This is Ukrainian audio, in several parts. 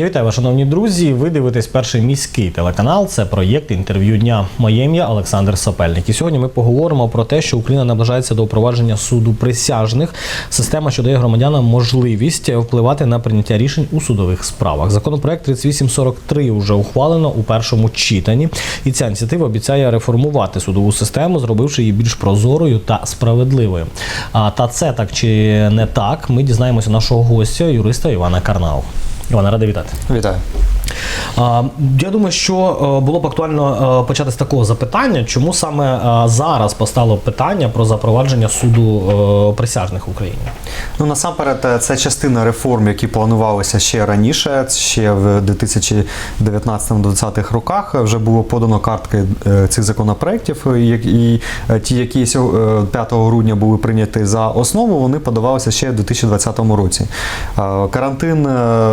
Я вітаю шановні друзі. Ви дивитесь перший міський телеканал. Це проєкт інтерв'ю дня. Моє ім'я Олександр Сапельник. І сьогодні ми поговоримо про те, що Україна наближається до впровадження суду присяжних. Система, що дає громадянам можливість впливати на прийняття рішень у судових справах. Законопроект 3843 вже ухвалено у першому читанні, і ця ініціатива обіцяє реформувати судову систему, зробивши її більш прозорою та справедливою. А та це так чи не так? Ми дізнаємося нашого гостя, юриста Івана Карнау. Івана, радий вітати. Вітаю. Я думаю, що е, було б актуально е, почати з такого запитання, чому саме е, зараз постало питання про запровадження суду присяжних в Україні? Ну насамперед, це частина реформ, які планувалися ще раніше. Ще в 2019-2020 роках вже було подано картки цих законопроєктів, і, ті, які сьо- е, 5 грудня були прийняті за основу, вони подавалися ще в 2020 році. Карантин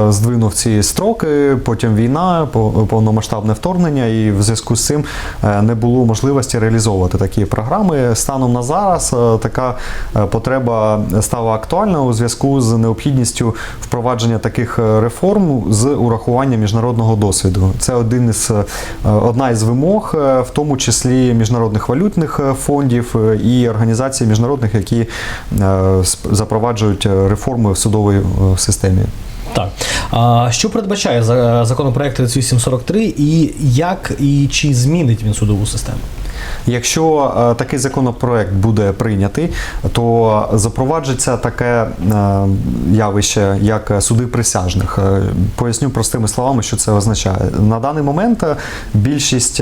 здвинув ці строки, потім війна, по- повномасштабне вторгнення, і в зв'язку з цим е, не було можливості реалізовувати такі програми. Станом на зараз е, така е, потреба стала актуальна у зв'язку з необхідністю впровадження таких реформ з урахуванням міжнародного досвіду. Це один із одна із вимог, в тому числі міжнародних валютних фондів і організацій міжнародних, які запроваджують реформи в судовій системі. Так. Що передбачає за- законопроект 3843 і як і чи змінить він судову систему? Якщо е, такий законопроект буде прийнятий, то запроваджується таке е, явище, як суди присяжних. Е, Поясню простими словами, що це означає. На даний момент більшість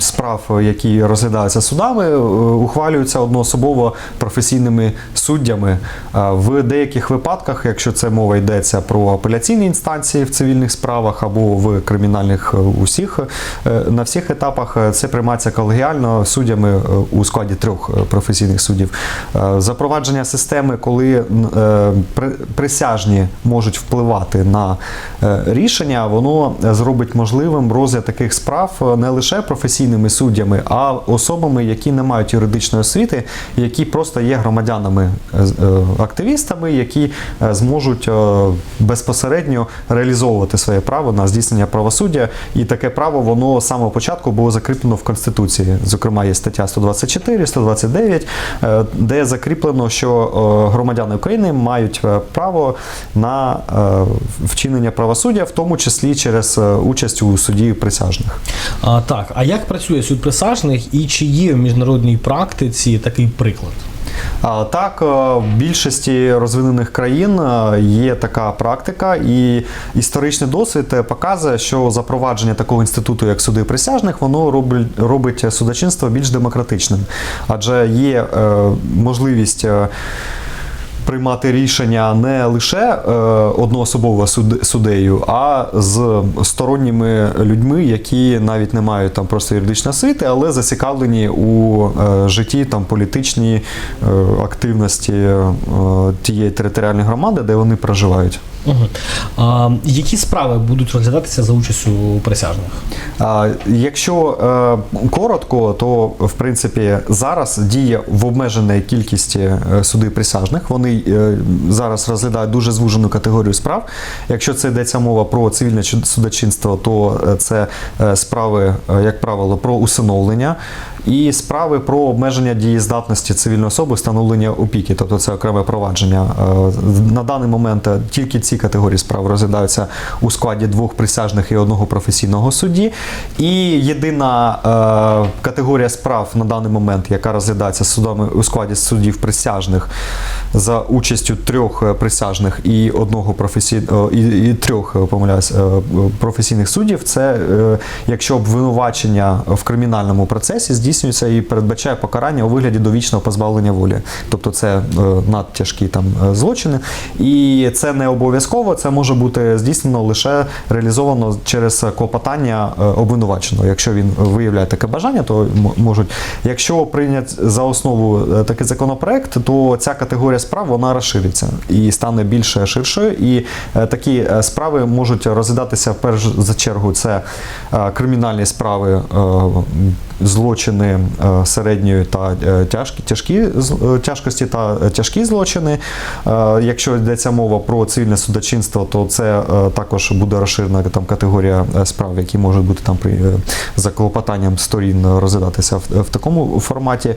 справ, які розглядаються судами, ухвалюються одноособово професійними суддями. В деяких випадках, якщо це мова йдеться про апеляційні інстанції в цивільних справах або в кримінальних усіх на всіх етапах, це приймається колегіально суддями е, у складі трьох е, професійних суддів. Е, Запровадження системи, коли присяжні можуть впливати на рішення, воно зробить можливим розгляд таких справ не лише професійними суддями, а особами, які не мають юридичної освіти, які просто є громадянами е, з- е, активістами, які зможуть безпосередньо реалізовувати своє право на здійснення правосуддя. І таке право воно з самого початку було закріплено в Конституції. Зокрема, є стаття 124, 129, е, де закріплено, що е, громадяни України мають е, право на вчинення правосуддя, в тому числі через участь у суді присяжних. А, так, а як працює суд присяжних і чи є в міжнародній практиці такий приклад? Так, е, в більшості розвинених країн е, є така практика, і історичний досвід е, показує, що запровадження такого інституту, як суди присяжних, воно робить, судочинство більш демократичним, адже є можливість. Приймати рішення не лише е, одноособово суд- суддею, а з сторонніми людьми, які навіть не мають там просто юридичної освіти, але зацікавлені у е, житті там політичній е, активності тієї територіальної громади, де вони проживають. Угу. А, які справи будуть розглядатися за участю присяжних? А, Якщо е, коротко, то в принципі зараз діє в обмеженій кількості е, суди присяжних. Вони е, зараз розглядають дуже звужену категорію справ. Якщо це йдеться мова про цивільне судочинство, то е, це е, справи, як правило, про усиновлення. І справи про обмеження дієздатності цивільної особи, встановлення опіки, тобто це окреме провадження. На даний момент тільки ці категорії справ розглядаються у складі двох присяжних і одного професійного судді. І єдина е, категорія справ на даний момент, яка розглядається судами у складі суддів присяжних за участю трьох е, присяжних і одного професійного і, і трьох е, помиляюсь, е, професійних суддів, це е, якщо обвинувачення в кримінальному процесі здійснюється і передбачає покарання у вигляді довічного позбавлення волі. Тобто це е, надтяжкі там е, злочини. І це не обов'язково, це може бути здійснено лише реалізовано через клопотання е, обвинуваченого. Якщо він виявляє таке бажання, то можуть. Якщо прийнять за основу е, такий законопроект, то ця категорія справ вона розшириться і стане більш ширшою. І е, такі справи можуть розглядатися перш за чергу. Це кримінальні справи, злочини середньої та тяжкі, тяжкі тяжкості та тяжкі злочини. Якщо йдеться мова про цивільне судочинства, то це е, також буде розширена там категорія е, справ, які можуть бути там при е, за клопотанням сторін розглядатися в, в такому форматі.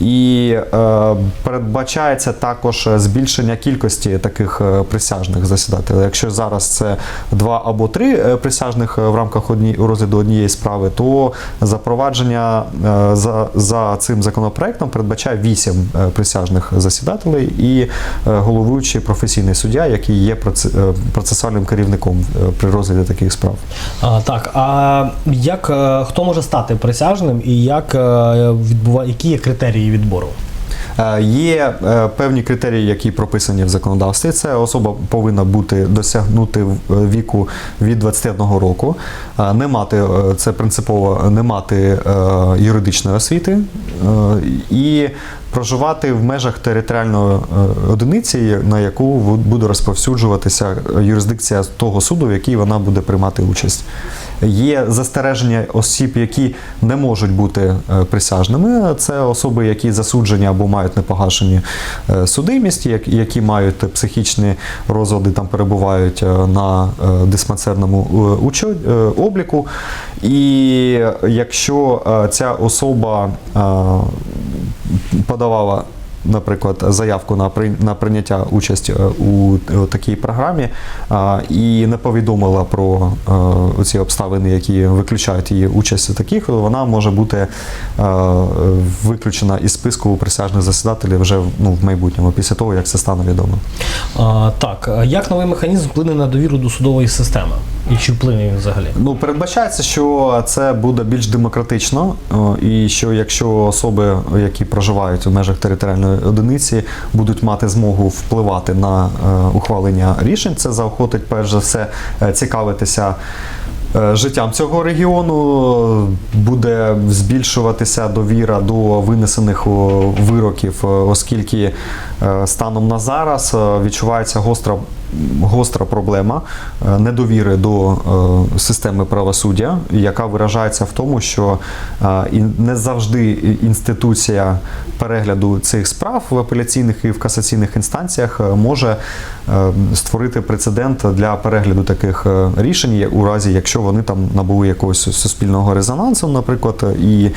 І е, передбачається також збільшення кількості таких присяжних засідателів. Якщо зараз це два або три присяжних в рамках одні, розгляду однієї справи, то запровадження е, за, за цим законопроектом передбачає вісім присяжних засідателей і головуючий професійний суддя, який є е, процесуальним керівником е, при розгляді таких справ. А, так, а як е, хто може стати присяжним і як е, відбува, які є критерії відбору? Е, Є е, певні критерії, які прописані в законодавстві. Це особа повинна бути досягнути е, віку від 21 року, е, не мати е, це принципово не мати е, юридичної освіти е, і проживати в межах територіальної е, одиниці, на яку буде розповсюджуватися юрисдикція того суду, в якій вона буде приймати участь. Є застереження осіб, які не можуть бути е, присяжними. Це особи, які засуджені або мають непогашені е, судимість, які мають психічні розлади, там перебувають е, на е, диспансерному е, е, обліку. І якщо е, ця особа е, подавала. Наприклад, заявку на при- на прийняття участі е, у такій програмі і не повідомила про е, ці обставини, які виключають її участь у таких, вона може бути е, виключена із списку присяжних засідателів вже ну, в майбутньому, після того як це стане відомо. А, так, як новий механізм вплине на довіру до судової системи? І чи вплине він взагалі? Ну, передбачається, що це буде більш демократично, і що якщо особи, які проживають в межах територіальної одиниці, будуть мати змогу впливати на е, ухвалення рішень, це заохотить перш за все е, цікавитися. е, Життям цього регіону буде збільшуватися довіра до винесених вироків, оскільки станом на зараз відчувається гостра гостра проблема е, недовіри до е, системи правосуддя, яка виражається в тому, що е, не завжди інституція перегляду цих справ в апеляційних і в касаційних інстанціях може створити прецедент для перегляду таких рішень у разі, якщо вони там набули якогось суспільного резонансу, наприклад, і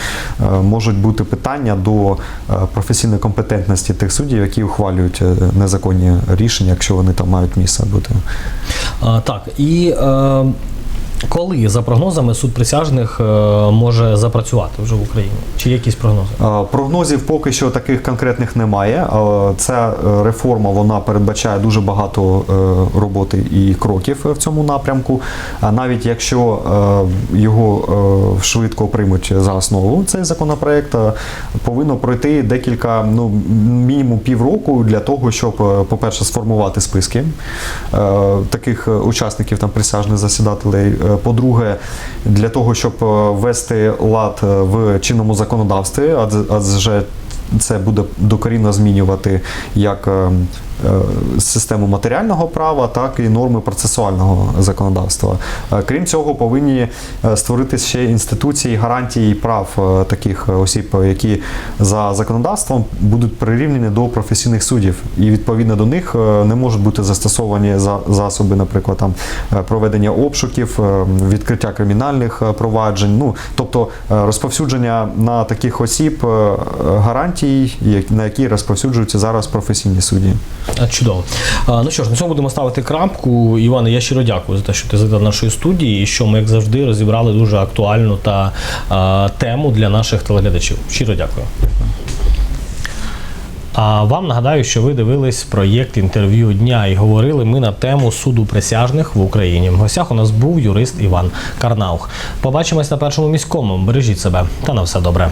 можуть бути питання до професійної компетентності тих суддів, які ухвалюють незаконні рішення, якщо вони там мають місце бути. А, так, і е, коли, за прогнозами, суд присяжних е, може запрацювати вже в Україні? Чи є якісь прогнози? Прогнозів поки що таких конкретних немає. Ця е, реформа вона передбачає дуже багато е, роботи і кроків в цьому напрямку. А навіть якщо його швидко приймуть за основу цей законопроект, повинно пройти декілька, ну мінімум півроку для того, щоб, по-перше, сформувати списки таких учасників там присяжних засідателей. По-друге, для того, щоб е, ввести лад е, в чинному законодавстві, адже, це буде докорінно змінювати як е, е, систему матеріального права, так і норми процесуального законодавства. Е, Крім цього, повинні е, створити ще інституції гарантії прав е, таких осіб, які за законодавством будуть прирівняні до професійних суддів, і відповідно до них е, не можуть бути застосовані за- засоби, наприклад, там е, проведення обшуків, е, відкриття кримінальних е, проваджень. Ну тобто е, розповсюдження на таких осіб е, гарантій, на які розповсюджуються зараз професійні судді. Чудово. Ну що ж, на цьому будемо ставити крапку. Іване, я щиро дякую за те, що ти задав нашої студії, і що ми, як завжди, розібрали дуже актуальну та а, тему для наших телеглядачів. Щиро дякую. А вам нагадаю, що ви дивились проєкт інтерв'ю дня і говорили ми на тему суду присяжних в Україні. В гостях у нас був юрист Іван Карнаух. Побачимось на першому міському. Бережіть себе та на все добре.